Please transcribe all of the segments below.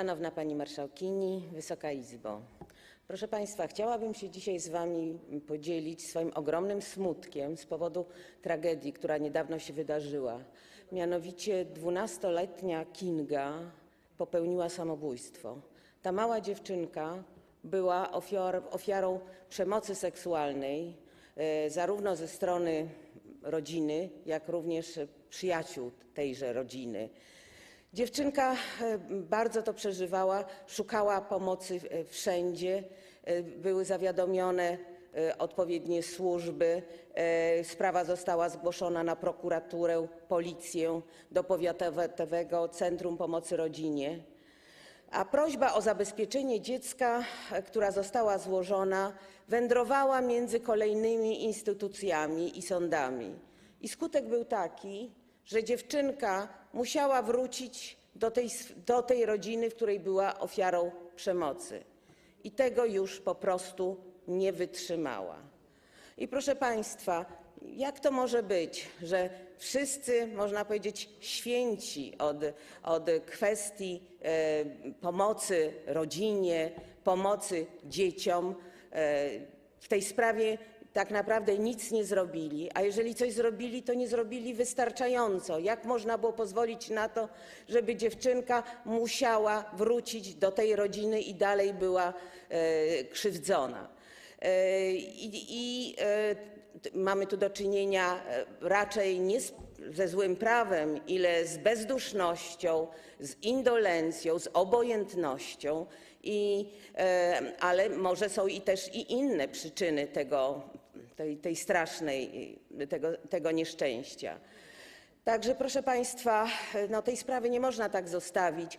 Szanowna Pani Marszałkini, Wysoka Izbo! Proszę Państwa, chciałabym się dzisiaj z Wami podzielić swoim ogromnym smutkiem z powodu tragedii, która niedawno się wydarzyła. Mianowicie 12-letnia Kinga popełniła samobójstwo. Ta mała dziewczynka była ofiar, ofiarą przemocy seksualnej e, zarówno ze strony rodziny, jak również przyjaciół tejże rodziny. Dziewczynka e, bardzo to przeżywała, szukała pomocy e, wszędzie. E, Były zawiadomione odpowiednie służby. Sprawa została zgłoszona na prokuraturę, policję, do Powiatowego Centrum Pomocy Rodzinie. A prośba o zabezpieczenie dziecka, która została złożona, wędrowała między kolejnymi instytucjami i sądami. I skutek był taki, że dziewczynka musiała wrócić do tej, rodziny, w której była ofiarą przemocy. I tego już po prostu nie wytrzymała. I proszę Państwa, jak to może być, że wszyscy, można powiedzieć, święci od, od kwestii e, pomocy rodzinie, pomocy dzieciom, e, w tej sprawie tak naprawdę nic nie zrobili, a jeżeli coś zrobili, to nie zrobili wystarczająco. Jak można było pozwolić na to, żeby dziewczynka musiała wrócić do tej rodziny i dalej była e, krzywdzona? E, I, e, mamy tu do czynienia raczej nie z, ze złym prawem, ile z bezdusznością, z indolencją, z obojętnością, i, ale może są i też i inne przyczyny tego, tej, tej strasznej, tego, tego nieszczęścia. Także proszę Państwa, no tej sprawy nie można tak zostawić.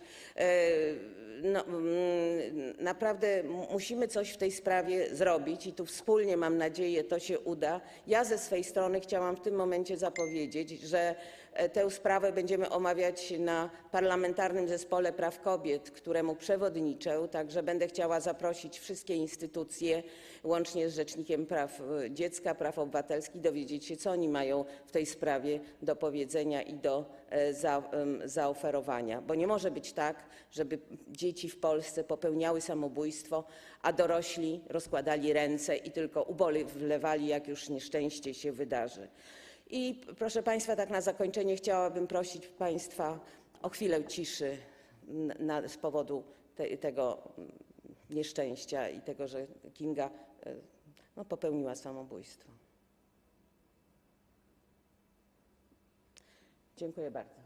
No, mm, naprawdę musimy coś w tej sprawie zrobić i tu wspólnie, mam nadzieję, to się uda. Ja ze swej strony chciałam w tym momencie zapowiedzieć, że e, tę sprawę będziemy omawiać na Parlamentarnym Zespole Praw Kobiet, któremu przewodniczę, także będę chciała zaprosić wszystkie instytucje, łącznie z Rzecznikiem Praw e, Dziecka, Praw Obywatelskich, dowiedzieć się, co oni mają w tej sprawie do powiedzenia i do e, zaoferowania. Bo nie może być tak, żeby dzieci w Polsce popełniały samobójstwo, a dorośli rozkładali ręce i tylko ubolewali, jak już nieszczęście się wydarzy. I proszę Państwa, tak na zakończenie chciałabym prosić Państwa o chwilę ciszy na, z powodu te, tego nieszczęścia i tego, że Kinga e, no, popełniła samobójstwo. Dziękuję bardzo.